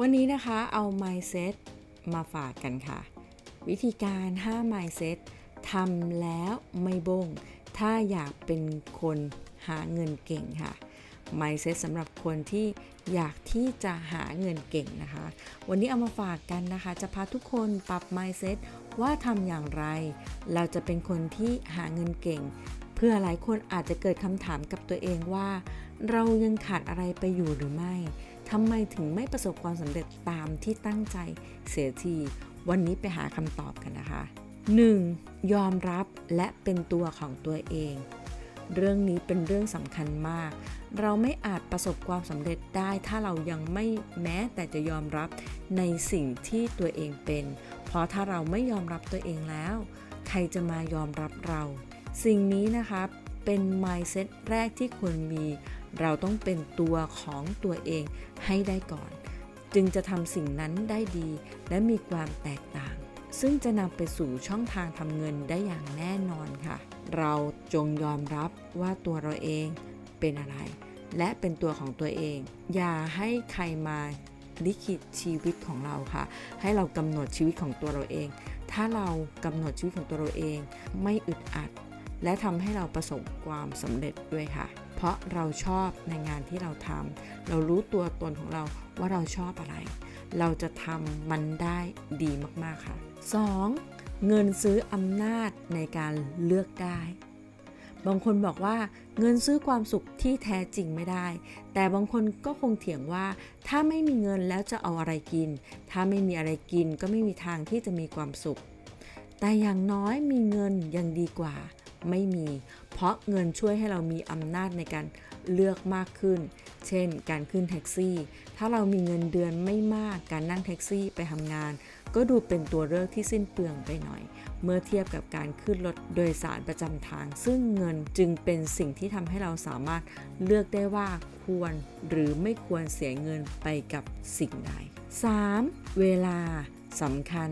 วันนี้นะคะเอา mindset มาฝากกันค่ะ วิธีการ 5 mindset ทำแล้วไม่บง ถ้าอยากเป็นคนหาเงินเก่งค่ะ mindset สำหรับคนที่อยากที่จะหาเงินเก่งนะคะ วันนี้เอามาฝากกันนะคะ จะพาทุกคนปรับ mindset ว่าทำอย่างไร เราจะเป็นคนที่หาเงินเก่ง เพื่อหลายคนอาจจะเกิดคำถามกับตัวเองว่า เรายังขาดอะไรไปอยู่หรือไม่ ทำไมถึงไม่ประสบความสำเร็จตามที่ตั้งใจเสียที วันนี้ไปหาคำตอบกันนะคะ 1. ยอมรับและเป็นตัวของตัวเอง เรื่องนี้เป็นเรื่องสำคัญมาก เราไม่อาจประสบความสำเร็จได้ ถ้าเรายังไม่แม้แต่จะยอมรับในสิ่งที่ตัวเองเป็น เพราะถ้าเราไม่ยอมรับตัวเองแล้ว ใครจะมายอมรับเรา สิ่งนี้นะคะเป็น mindset แรกที่ควรมี เราต้องเป็นตัวของตัวเองให้ได้ก่อน จึงจะทำสิ่งนั้นได้ดีและมีความแตกต่าง ซึ่งจะนำไปสู่ช่องทางทำเงินได้อย่างแน่นอนค่ะ เราจงยอมรับว่าตัวเราเองเป็นอะไร และเป็นตัวของตัวเอง อย่าให้ใครมาลิขิตชีวิตของเราค่ะ ให้เรากำหนดชีวิตของตัวเราเอง ถ้าเรากำหนดชีวิตของตัวเราเอง ไม่อึดอัด และทำให้เราประสบความสำเร็จด้วยค่ะ เพราะเราชอบในงานที่เราทำเรารู้ตัวตนของเราว่าเราชอบอะไร เราจะทำมันได้ดีมากๆค่ะ 2. เงินซื้ออำนาจในการเลือกได้ บางคนบอกว่าเงินซื้อความสุขที่แท้จริงไม่ได้ แต่บางคนก็คงเถียงว่า ถ้าไม่มีเงินแล้วจะเอาอะไรกิน ถ้าไม่มีอะไรกินก็ไม่มีทางที่จะมีความสุข แต่อย่างน้อยมีเงินยังดีกว่า ไม่มี เพราะเงินช่วยให้เรามีอำนาจในการเลือกมากขึ้น เช่น การขึ้นแท็กซี่ ถ้าเรามีเงินเดือนไม่มาก การนั่งแท็กซี่ไปทำงาน ก็ดูเป็นตัวเลือกที่สิ้นเปลืองไปหน่อย เมื่อเทียบกับการขึ้นรถโดยสารประจำทาง ซึ่งเงินจึงเป็นสิ่งที่ทำให้เราสามารถเลือกได้ว่าควรหรือไม่ควรเสียเงินไปกับสิ่งใด 3. เวลาสำคัญ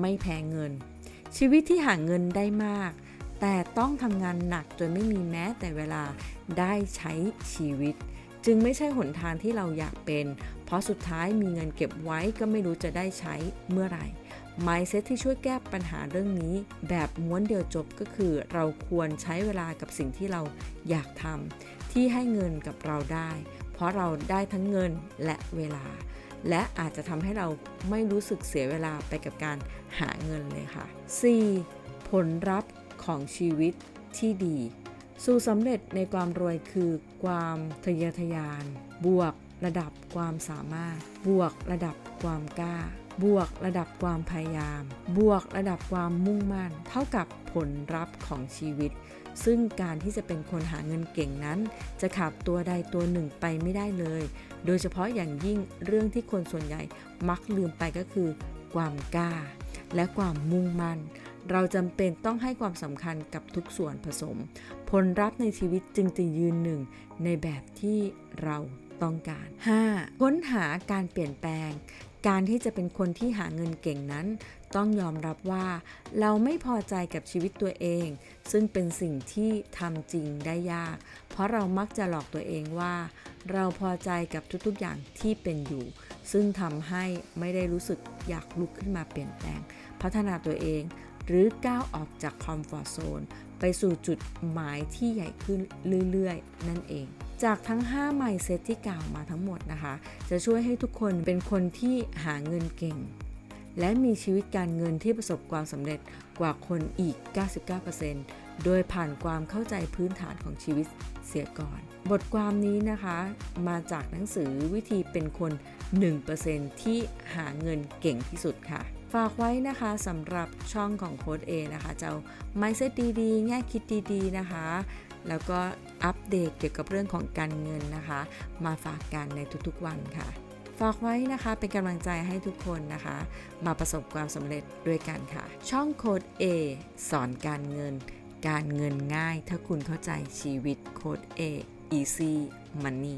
ไม่แพ้เงิน ชีวิตที่หาเงินได้มาก แต่ต้องทำงานหนักจนไม่มีแม้แต่เวลาได้ใช้ชีวิต จึงไม่ใช่หนทางที่เราอยากเป็น เพราะสุดท้ายมีเงินเก็บไว้ก็ไม่รู้จะได้ใช้เมื่อไหร่ mindset ที่ช่วยแก้ปัญหาเรื่องนี้ แบบม้วนเดียวจบก็คือ เราควรใช้เวลากับสิ่งที่เราอยากทำที่ให้เงินกับเราได้ เพราะเราได้ทั้งเงินและเวลา และอาจจะทำให้เราไม่รู้สึกเสียเวลาไปกับการหาเงินเลยค่ะ 4. ผลลัพธ์ ของชีวิตที่ดี สู่สำเร็จในความรวยคือความทะเยอทะยาน บวกระดับความสามารถ บวกระดับความกล้า บวกระดับความพยายาม บวกระดับความมุ่งมั่น เท่ากับผลลัพธ์ของชีวิต ซึ่งการที่จะเป็นคนหาเงินเก่งนั้น จะขับตัวใดตัวหนึ่งไปไม่ได้เลย โดยเฉพาะอย่างยิ่งเรื่องที่คนส่วนใหญ่มักลืมไปก็คือ ความกล้า และความมุ่งมั่น เราจำเป็นต้องให้ความสำคัญกับทุกส่วนผสม ผลลัพธ์ในชีวิตจึงจะยืนหนึ่งในแบบที่เราต้องการ 5. ค้นหาการเปลี่ยนแปลง การที่จะเป็นคนที่หาเงินเก่งนั้น ต้องยอมรับว่า เราไม่พอใจกับชีวิตตัวเอง ซึ่งเป็นสิ่งที่ทำจริงได้ยาก เพราะเรามักจะหลอกตัวเองว่า เราพอใจกับทุกๆอย่างที่เป็นอยู่ ซึ่งทำให้ไม่ได้รู้สึกอยากลุกขึ้นมาเปลี่ยนแปลง พัฒนาตัวเองหรือก้าวออกจากคอมฟอร์ z โซนไปสู่จุดหมายที่ใหญ่ขึ้นเรื่อยๆ นั่นเอง จากทั้ง5 mindset ที่กล่าวมาทั้งหมดนะคะ จะช่วยให้ทุกคนเป็นคนที่หาเงินเก่ง และมีชีวิตการเงินที่ประสบความสำเร็จกว่าคนอีก 99%โดยผ่านความเข้าใจพื้นฐานของชีวิตเสียก่อน บทความนี้นะคะมาจากหนังสือวิธีเป็นคน 1%ที่หาเงินเก่งที่สุดค่ะ ฝากไว้นะคะสำหรับช่องของโค้ดเอนะคะจะเอา mindset ดีๆ แง่คิดดีๆนะคะ แล้วก็อัปเดตเกี่ยวกับเรื่องของการเงินนะคะ มาฝากกันในทุกๆวันค่ะ ฝากไว้นะคะเป็นกำลังใจให้ทุกคนนะคะ มาประสบความสำเร็จด้วยกันค่ะ ช่องโค้ด A สอนการเงิน การเงินง่าย ถ้าคุณเข้าใจชีวิตโค้ด A easy money